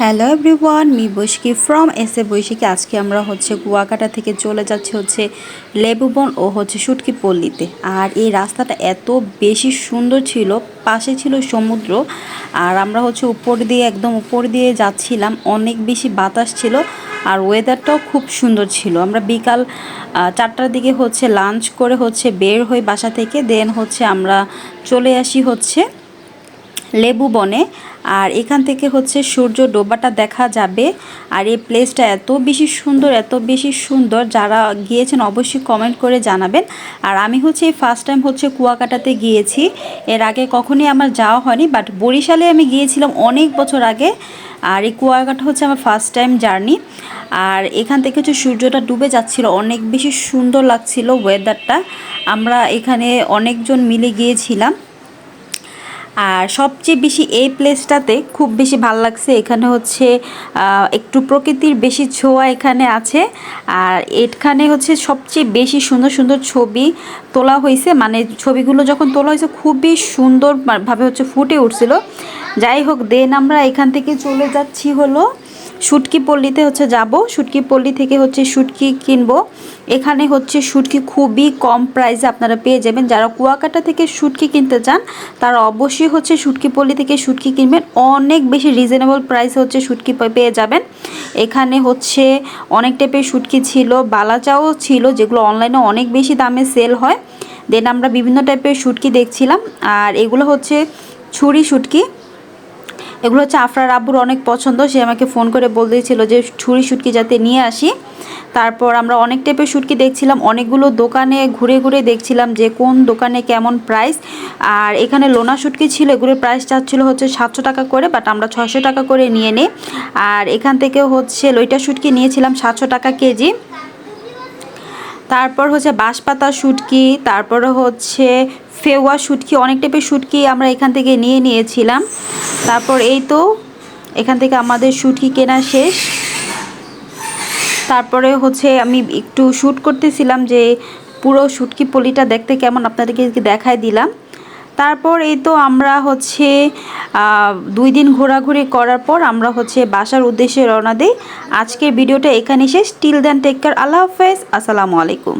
Hello everyone me Baishakhi from S A আজকে আমরা হচ্ছে কুয়াকাটা থেকে চলে যাচ্ছি হচ্ছে লেবুবন ও হচ্ছে সুটকি পল্লীতে। আর এই রাস্তাটা এত বেশি সুন্দর ছিল, পাশে ছিল সমুদ্র। আর আমরা হচ্ছে উপর দিয়ে, একদম উপর দিয়ে যাচ্ছিলাম, অনেক বেশি বাতাস ছিল আর ওয়েদারটাও খুব সুন্দর ছিল। আমরা বিকাল চারটার দিকে হচ্ছে লাঞ্চ করে হচ্ছে বের হই বাসা থেকে দেন হচ্ছে আমরা চলে আসি হচ্ছে লেবু বনে। আর এখান থেকে হচ্ছে সূর্য ডোবাটা দেখা যাবে। আর এই প্লেসটা এত বেশি সুন্দর, এত বেশি সুন্দর। যারা গিয়েছেন অবশ্যই কমেন্ট করে জানাবেন। আর আমি হচ্ছে এই ফার্স্ট টাইম হচ্ছে কুয়াকাটাতে গিয়েছি। এর আগে কখনই আমার যাওয়া হয়নি বাট বরিশালে আমি গিয়েছিলাম অনেক বছর আগে। আর এই কুয়াকাটা হচ্ছে আমার ফার্স্ট টাইম জার্নি আর এখান থেকে হচ্ছে সূর্যটা ডুবে যাচ্ছিল, অনেক বেশি সুন্দর লাগছিল ওয়েদারটা আমরা এখানে অনেকজন মিলে গিয়েছিলাম। আর সবচেয়ে বেশি এই প্লেসটাতে খুব বেশি ভালো লাগছে, এখানে হচ্ছে একটু প্রকৃতির বেশি ছোঁয়া এখানে আছে। আর এখানে হচ্ছে সবচেয়ে বেশি সুন্দর সুন্দর ছবি তোলা হয়েছে মানে ছবিগুলো যখন তোলা হয়েছে খুবই সুন্দরভাবে হচ্ছে ফুটে উঠছিল। যাই হোক, দেন আমরা এখান থেকে চলে যাচ্ছি হলো শুটকি পল্লীতে হচ্ছে যাব। শুটকি পল্লী থেকে হচ্ছে শুটকি কিনবো। এখানে হচ্ছে শুটকি খুবই কম প্রাইসে আপনারা পেয়ে যাবেন। যারা কুয়াকাটা থেকে শুটকি কিনতে চান, তারা অবশ্যই হচ্ছে শুটকি পল্লী থেকে শুটকি কিনবেন। অনেক বেশি রিজনেবল প্রাইসে হচ্ছে শুটকি পেয়ে যাবেন। এখানে হচ্ছে অনেক টাইপের শুটকি ছিল, বালাচাও ছিল, যেগুলো অনলাইনে অনেক বেশি দামে সেল হয়। দেন আমরা বিভিন্ন টাইপের শুটকি দেখছিলাম। আর এগুলো হচ্ছে ছুরি শুটকি। এগুলো হচ্ছে আফরার আব্বুর অনেক পছন্দ। সে আমাকে ফোন করে বল দিয়েছিল যে, ছুরি শুটকি যাতে নিয়ে আসি। তারপর আমরা অনেক টাইপের শুটকি দেখছিলাম, অনেকগুলো দোকানে ঘুরে ঘুরে দেখছিলাম যে, কোন দোকানে কেমন প্রাইস আর এখানে লোনা শুটকি ছিল, এগুলোর প্রাইস চাচ্ছিল হচ্ছে সাতশো টাকা করে বাট আমরা ছয়শো টাকা করে নিয়ে নিই। আর এখান থেকে হচ্ছে লইটা শুটকি নিয়েছিলাম সাতশো টাকা কেজি। তারপর হচ্ছে বাঁশপাতা শুটকি, তারপরে হচ্ছে ফেওয়া শুটকি, অনেক টাইপের শুটকি আমরা এখান থেকে নিয়ে নিয়েছিলাম। তারপর এই তো, এখান থেকে আমাদের শুটকি কেনা শেষ। তারপরে হচ্ছে আমি একটু শ্যুট করতেছিলাম যে পুরো শুটকি পলিটা দেখতে কেমন আপনাদেরকে দেখাই দিলাম। তারপর এই তো আমরা হচ্ছে দুই দিন ঘোরাঘুরি করার পর আমরা হচ্ছে বাসার উদ্দেশ্যে রওনা দিই। আজকের ভিডিওটা এখানে শেষ। টিল দেন টেক কেয়ার আল্লাহ হাফেজ। আসসালামু আলাইকুম।